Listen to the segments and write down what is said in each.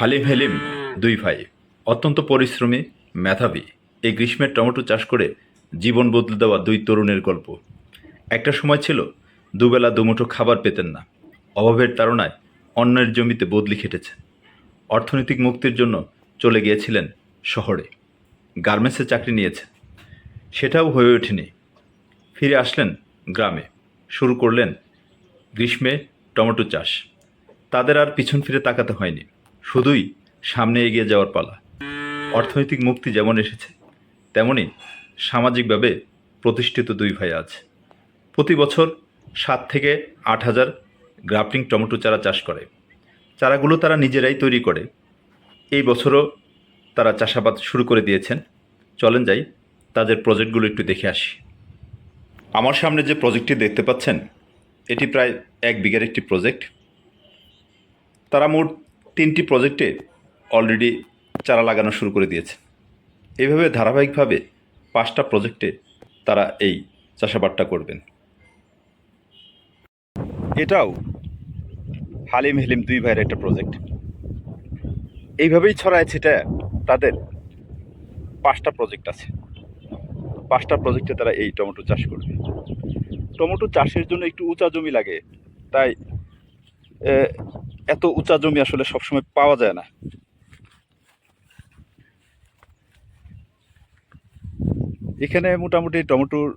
হালিম হেলিম দুই ভাই অত্যন্ত পরিশ্রমী মেধাবী। এই গ্রীষ্মের টমেটো চাষ করে জীবন বদলে দেওয়া দুই তরুণের গল্প। একটা সময় ছিল দুবেলা দুমুঠো খাবার পেতেন না। অভাবের তাড়নায় অন্যের জমিতে বদলি খেটেছেন। অর্থনৈতিক মুক্তির জন্য চলে গিয়েছিলেন শহরে। গার্মেন্টসে চাকরি নিয়েছেন। সেটাও হয়ে ওঠেনি। ফিরে আসলেন গ্রামে। শুরু করলেন গ্রীষ্মে টমেটো চাষ। তাদের আর পিছন ফিরে তাকাতে হয়নি। শুধুই সামনে এগিয়ে যাওয়ার পালা। অর্থনৈতিক মুক্তি যেমন এসেছে, তেমনি সামাজিকভাবে প্রতিষ্ঠিত দুই ভাই আছে প্রতি বছর সাত থেকে আট হাজার গ্রাফটিং টমেটো চারা চাষ করে। চারাগুলো তারা নিজেরাই তৈরি করে। এই বছরও তারা চাষাবাদ শুরু করে দিয়েছেন। চলেন যাই তাদের প্রজেক্টগুলো একটু দেখে আসি। আমার সামনে যে প্রজেক্টটি দেখতে পাচ্ছেন, এটি প্রায় এক বিঘার একটি প্রজেক্ট। তারা মোট তিনটি প্রজেক্টে অলরেডি চারা লাগানো শুরু করে দিয়েছে। এইভাবে ধারাবাহিকভাবে পাঁচটা প্রজেক্টে তারা এই চাষাবাদটা করবেন। এটাও হালিম হেলিম দুই ভাইয়ের একটা প্রজেক্ট। এইভাবেই ছড়ায় সেটা তাদের পাঁচটা প্রজেক্ট আছে। পাঁচটা প্রজেক্টে তারা এই টমেটো চাষ করবে। টমেটো চাষের জন্য একটু উঁচা জমি লাগে, তাই এত উঁচা জমি আসলে সবসময় পাওয়া যায় না। এখানে মোটামুটি টমেটোর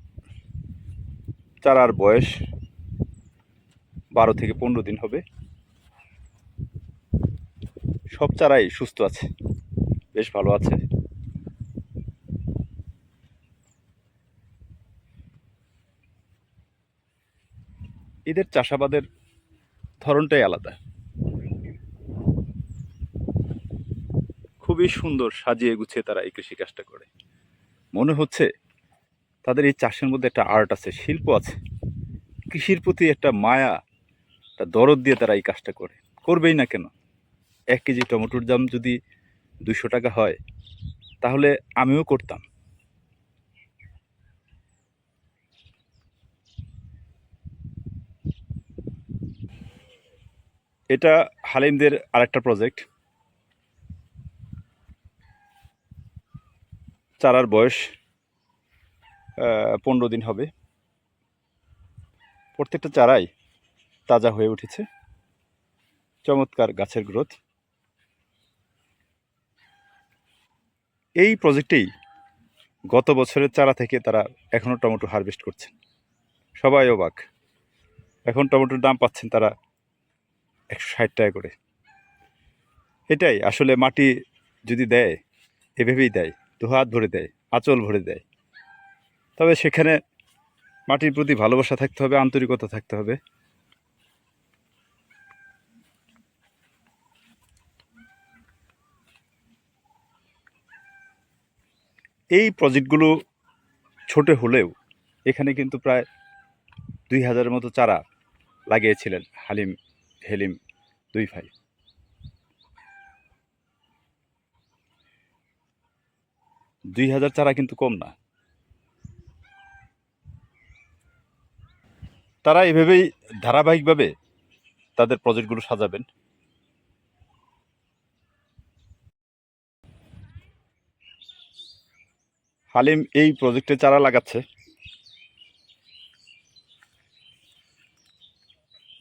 চারার বয়স বারো থেকে পনেরো দিন হবে। সব চারাই সুস্থ আছে, বেশ ভালো আছে। এদের চাষাবাদের ধরনটাই আলাদা। খুবই সুন্দর সাজিয়ে গুছিয়ে তারা এই কৃষিকাজটা করে। মনে হচ্ছে তাদের এই চাষের মধ্যে একটা আর্ট আছে, শিল্প আছে। কৃষির প্রতি একটা মায়া, একটা দরদ দিয়ে তারা এই কাজটা করে। করবেই না কেন? এক কেজি টমেটোর দাম যদি দুশো টাকা হয়, তাহলে আমিও করতাম। এটা হালিমদের আরেকটা প্রজেক্ট চারার বয়স পনেরো দিন হবে। প্রত্যেকটা চারাই তাজা হয়ে উঠেছে। চমৎকার গাছের গ্রোথ। এই প্রজেক্টেই গত বছরের চারা থেকে তারা এখনও টমেটো হারভেস্ট করছেন। সবাই অবাক। এখন টমেটোর দাম পাচ্ছেন তারা একশো ষাট টাকা করে। এটাই আসলে মাটি যদি দেয়, এভাবেই দেয়। দু হাত ভরে দেয়, আঁচল ভরে দেয়। তবে সেখানে মাটির প্রতি ভালোবাসা থাকতে হবে, আন্তরিকতা থাকতে হবে। এই প্রজেক্টগুলো ছোট হলেও এখানে কিন্তু প্রায় দুই হাজারের মতো চারা লাগিয়েছিলেন হালিম হেলিম দুই ভাই। দুই হাজার চারা কিন্তু কম না। তারা এভাবেই ধারাবাহিকভাবে তাদের প্রজেক্টগুলো সাজাবেন। হালিম এই প্রজেক্টে চারা লাগাচ্ছে।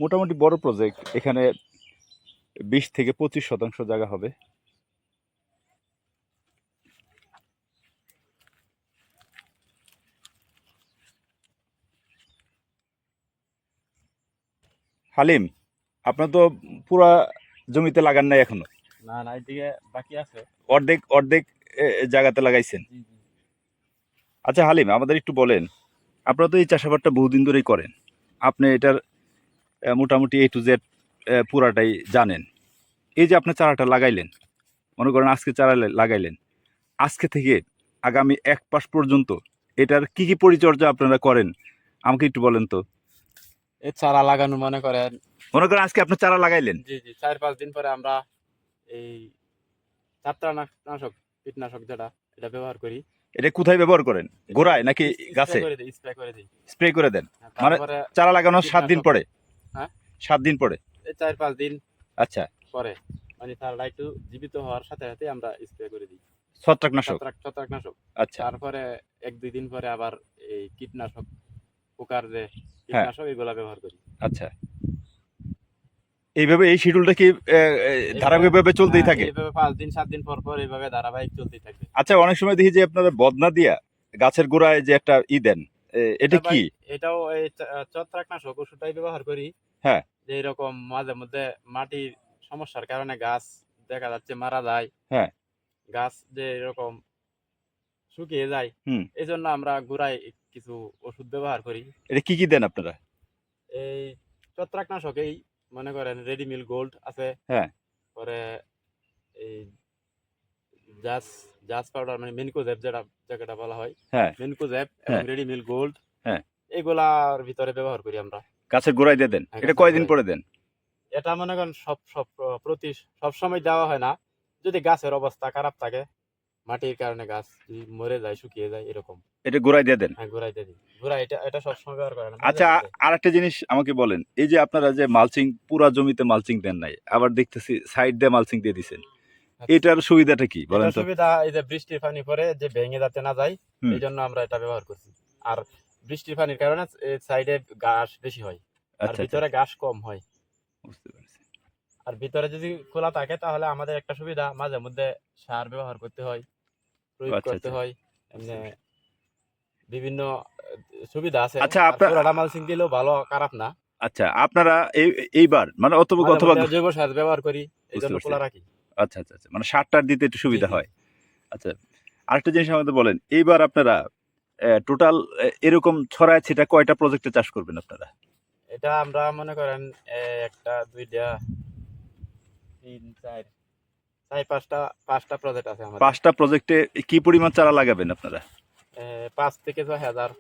মোটামুটি বড় প্রজেক্ট, এখানে বিশ থেকে পঁচিশ শতাংশ জায়গা হবে। হালিম আপনার তো পুরা জমিতে লাগান নাই এখনও? না না এদিকে বাকি আছে। অর্ধেক অর্ধেক জায়গাতে লাগাইছেন? আচ্ছা হালিম আমাদের একটু বলেন আপনারা তো এই চাষাবাদটা বহুদিন ধরেই করেন। আপনি এটার মোটামুটি এ টু জেড পুরাটাই জানেন। এই যে আপনি চারাটা লাগাইলেন মনে করেন আজকে চারা লাগাইলেন আজকে থেকে আগামী এক মাস পর্যন্ত এটার কি কি পরিচর্যা আপনারা করেন? আমাকে একটু বলেন তো। এই চারা লাগানো মনে করেন। মনে করেন আজকে আপনি চারা লাগাইলেন? জি জি চার পাঁচ দিন পরে আমরা এই ছত্রাকনাশক কীটনাশক যেটা এটা ব্যবহার করি। এটা কোথায় ব্যবহার করেন? গোড়ায় নাকি গাছে? স্প্রে করে দিই। স্প্রে করে দেন? মানে- চারা লাগানোর সাত দিন পরে? হ্যাঁ? সাত দিন পরে? এই চার পাঁচ দিন আচ্ছা। পরে মানে চারাটা একটু জীবিত হওয়ার সাথে সাথে আমরা স্প্রে করে দিই। ছত্রাকনাশক? ছত্রাকনাশক। আচ্ছা। তারপরে এক দুই দিন পরে আবার এই কীটনাশক পোকার যে হ্যাঁ। কীটনাশক এগুলা ব্যবহার করি আচ্ছা এইভাবে এই শিডিউলটা কি ধারাবাহিকভাবে চলতেই হ্যাঁ, থাকে এইভাবে পাঁচ দিন সাত দিন পর পর এইভাবে ধারাবাহিক চলতেই থাকবে আচ্ছা অনেক সময় দেখি যে আপনারা বদনা দিয়া গাছের গোড়ায় যে একটা ই দেন এটা কি এটাও এই ছত্রাকনাশক ওষুধটাই ব্যবহার করি হ্যাঁ। যে এরকম মাঝে মধ্যে মাটির সমস্যার কারণে গাছ দেখা যাচ্ছে মারা যায় হ্যাঁ। গাছ যে এরকম শুকিয়ে যায় হুম। এই জন্য আমরা গুড়ায় কিছু ওষুধ ব্যবহার করি। এটা কি কি দেন আপনারা? এই ছত্রাকনাশক এই মনে করেন রেডি মিল গোল্ড আছে। হ্যাঁ। পরে এই জাস জাস পাউডার মানে মেনকোজেব যেটা যেটা বলা হয়। হ্যাঁ। মেনকোজেব এবং হ্যাঁ। Ready gold. হ্যাঁ। এগুলার ভিতরে ব্যবহার করি আমরা। গাছের গোড়ায় দিয়ে দেন? হ্যাঁ, এটা কয়দিন পরে দেন? এটা মনে করেন সব সব প্রতি সব সময় দেওয়া হয় না। যদি গাছের অবস্থা খারাপ থাকে মাটির কারণে গাছ মরে যায় শুকিয়ে যায় এরকম। এটা গোড়ায় দিয়ে দেন? হ্যাঁ ঘুরাই দিয়ে দিই। ঘুরাই এটা এটা সবসময় ব্যবহার করে না আচ্ছা। আর একটা জিনিস আমাকে বলেন। এই যে আপনারা যে মালচিং পুরা জমিতে মালচিং দেন নাই আবার দেখতেছি সাইড দিয়ে মালচিং দিয়ে দিছেন। আচ্ছা। এটার সুবিধাটা কি? বলেন তো। সুবিধা এই যে বৃষ্টির পানি পরে যে ভেঙে যাতে না যায়। এই জন্য আমরা এটা ব্যবহার করছি। আর বৃষ্টির পানির কারণে সাইডে ঘাস বেশি হয়। আর আচ্ছা আচ্ছা। ভিতরে ঘাস কম হয়। বুঝতে পারছি। আর ভিতরে যদি খোলা থাকে তাহলে আমাদের একটা সুবিধা মাঝে মধ্যে সার ব্যবহার করতে হয়। প্রয়োগ আচ্ছা, করতে আচ্ছা। হয় এমনি বিভিন্ন সুবিধা আছে। আচ্ছা, পুরাটা মালচিং দিলেও ভালো খারাপ না। আচ্ছা আপনারা এই এইবার মানে অথবা অথবা জৈব সার ব্যবহার করি এই জন্য খোলা রাখি। আচ্ছা আচ্ছা আচ্ছা মানে সারটার দিতে একটু সুবিধা হয়। আচ্ছা আরেকটা জিনিস আমাদের বলেন এইবার আপনারা টোটাল এরকম ছড়ায় সেটা কয়টা প্রজেক্টে চাষ করবেন আপনারা? এটা আমরা মনে করেন একটা দুইটা তিন চার চার পাঁচটা পাঁচটা প্রজেক্ট আছে আমাদের। পাঁচটা প্রজেক্টে কি পরিমাণ চারা লাগাবেন আপনারা? পাঁচ থেকে ছয় হাজার।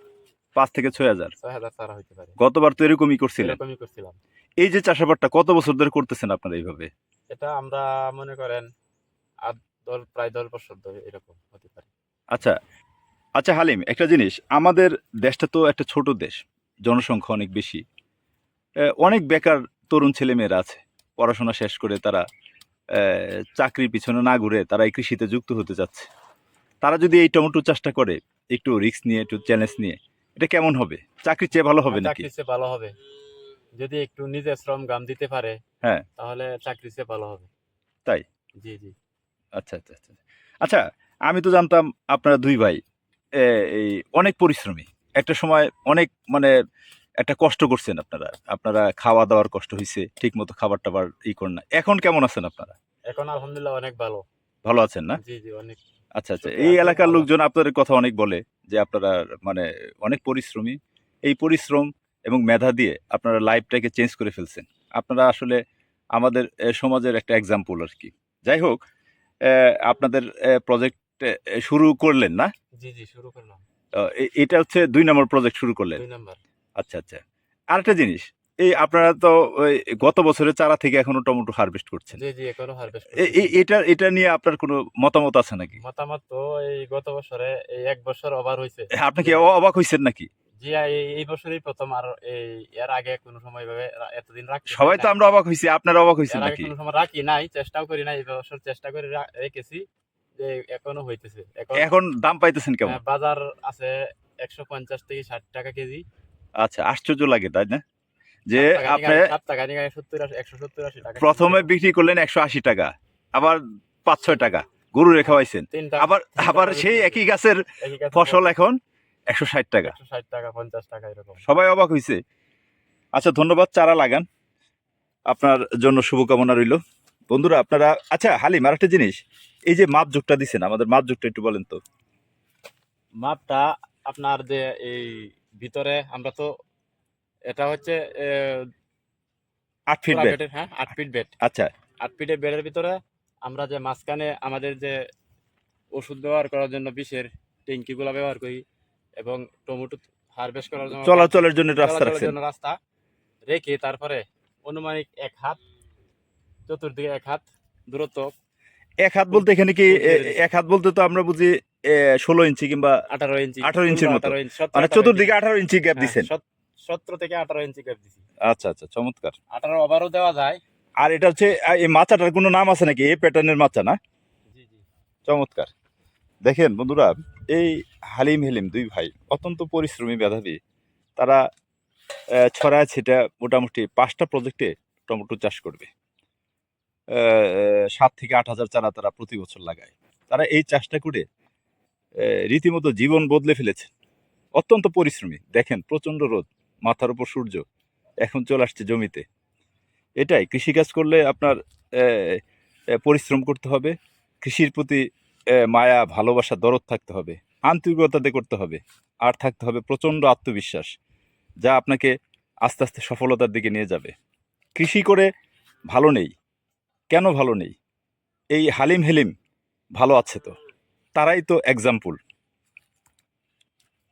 পাঁচ থেকে ছয় হাজার? ছয় হাজার চারা হইতে পারে। গতবার তো এরকমই করছিলেন। এরকমই করছিলাম। এই যে চাষাবাদটা কত বছর ধরে করতেছেন আপনারা এইভাবে? এটা আমরা মনে করেন আট দল প্রায় দশ বছর ধরে এরকম হতে পারে। আচ্ছা আচ্ছা হালিম একটা জিনিস আমাদের দেশটা তো একটা ছোট দেশ জনসংখ্যা অনেক বেশি। অনেক বেকার তরুণ ছেলেমেয়েরা আছে পড়াশোনা শেষ করে তারা চাকরির পিছনে না ঘুরে তারা এই কৃষিতে যুক্ত হতে যাচ্ছে তারা যদি এই টমেটো চাষটা করে একটু রিস্ক নিয়ে একটু চ্যালেঞ্জ নিয়ে এটা কেমন হবে? চাকরির চেয়ে ভালো হবে হ্যাঁ, নাকি? চাকরির চেয়ে ভালো হবে। যদি একটু নিজের শ্রম গাম দিতে পারে হ্যাঁ। তাহলে চাকরির চেয়ে ভালো হবে। তাই? জি জি। আচ্ছা আচ্ছা আচ্ছা আচ্ছা। আমি তো জানতাম আপনারা দুই ভাই এই অনেক পরিশ্রমী। একটা সময় অনেক মানে একটা কষ্ট করছেন আপনারা। আপনারা খাওয়া দাওয়ার কষ্ট হয়েছে ঠিক মতো খাবার টাবার ই করেন না। এখন কেমন আছেন আপনারা? এখন আলহামদুলিল্লাহ অনেক ভালো। ভালো আছেন না? জি জি অনেক আচ্ছা আচ্ছা। এই এলাকার লোকজন আপনাদের কথা অনেক বলে যে আপনারা মানে অনেক পরিশ্রমী। এই পরিশ্রম এবং মেধা দিয়ে আপনারা লাইফটাকে চেঞ্জ করে ফেলছেন। আপনারা আসলে আমাদের সমাজের একটা এক্সাম্পল আর কি। যাই হোক আপনাদের প্রজেক্ট শুরু করলেন না? জি জি শুরু করলাম। এটা হচ্ছে দুই নম্বর প্রজেক্ট শুরু করলেন। দুই নাম্বার। আচ্ছা আচ্ছা। আরেকটা জিনিস এই আপনারা তো গত বছরের চারা থেকে এখনও টমেটো হারভেস্ট করছেন। জি জি এখনও হারভেস্ট এটা এটা নিয়ে আপনার কোনো মতামত আছে নাকি? মতামত তো এই গত বছরে এই এক বছর ওভার হয়েছে আপনি কি অবাক হয়েছেন নাকি? জি এই বছরই প্রথম আর এই এর আগে কোনো সময় ভাবে এতদিন পারি সবাই তো আমরা অবাক হয়েছি আপনারা অবাক হয়েছেন এর নাকি? কোনো সময় রাখি নাই চেষ্টাও করি নাই এই বছর চেষ্টা করে রেখেছি যে এখনও হইতেছে। এখন এখন দাম পাইতেছেন কেমন? বাজার আছে একশো পঞ্চাশ থেকে ষাট টাকা কেজি। আচ্ছা আশ্চর্য লাগে তাই না? যে আপনি প্রথমে বিক্রি করলেন একশো আশি টাকা আবার পাঁচ ছয় টাকা গরু রেখা পাইছেন আবার আবার সেই একই গাছের ফসল এখন একশো ষাট টাকা। ষাট টাকা পঞ্চাশ টাকা এরকম। সবাই অবাক হয়েছে আচ্ছা ধন্যবাদ চারা লাগান। আপনার জন্য শুভকামনা রইল। বন্ধুরা আপনারা আচ্ছা হালিম আর একটা জিনিস। এই যে মাপ যুগটা দিচ্ছেন আমাদের মাপ যুগটা একটু বলেন তো। মাপটা আপনার যে এই ভিতরে আমরা তো এটা হচ্ছে আট ফিট বেড হ্যাঁ আট ফিট বেড আচ্ছা। আট ফিটের বেডের ভিতরে আমরা যে মাঝখানে আমাদের যে ওষুধ ব্যবহার করার জন্য বিষের ট্যাঙ্কিগুলো ব্যবহার করি এবং টমেটো হারভেস্ট করার জন্য চলাচলের জন্য রাস্তা রাখছেন। জন্য রাস্তা রেখে তারপরে অনুমানিক এক হাত চতুর্দিকে এক হাত দূরত্ব এক হাত বলতে এখানে কি এক হাত বলতে তো আমরা বুঝি ষোলো ইঞ্চি কিংবা আঠারো ইঞ্চি 18 ইঞ্চির মতো। 18 ইঞ্চি, মানে 18 চতুর্দিকে। আঠারো ইঞ্চি গ্যাপ হ্যাঁ, দিচ্ছেন সত- সতেরো থেকে আঠারো ইঞ্চি গ্যাপ দিছি। আচ্ছা আচ্ছা চমৎকার। আঠারো ওভারও দেওয়া যায়। আর এটা হচ্ছে এই মাচাটার কোনো নাম আছে নাকি? এই প্যাটার্নের মাচা না? চমৎকার। দেখেন বন্ধুরা এই হালিম হেলিম দুই ভাই অত্যন্ত পরিশ্রমী মেধাবী। তারা ছড়ায় ছিটা মোটামুটি পাঁচটা প্রজেক্টে টমেটো চাষ করবে। সাত থেকে আট হাজার চারা তারা প্রতি বছর লাগায়। তারা এই চাষটা করে রীতিমতো জীবন বদলে ফেলেছে অত্যন্ত পরিশ্রমী। দেখেন, প্রচণ্ড রোদ, মাথার উপর সূর্য, এখন চলে আসছে জমিতে। এটাই, কৃষিকাজ করলে আপনার পরিশ্রম করতে হবে। কৃষির প্রতি মায়া, ভালোবাসা, দরদ থাকতে হবে। আন্তরিকতাতে করতে হবে। আর থাকতে হবে প্রচণ্ড আত্মবিশ্বাস, যা আপনাকে আস্তে আস্তে সফলতার দিকে নিয়ে যাবে। কৃষি করে ভালো নেই। কেন ভালো নেই? এই হালিম হেলিম ভালো আছে তো। তারাই তো এক্সাম্পল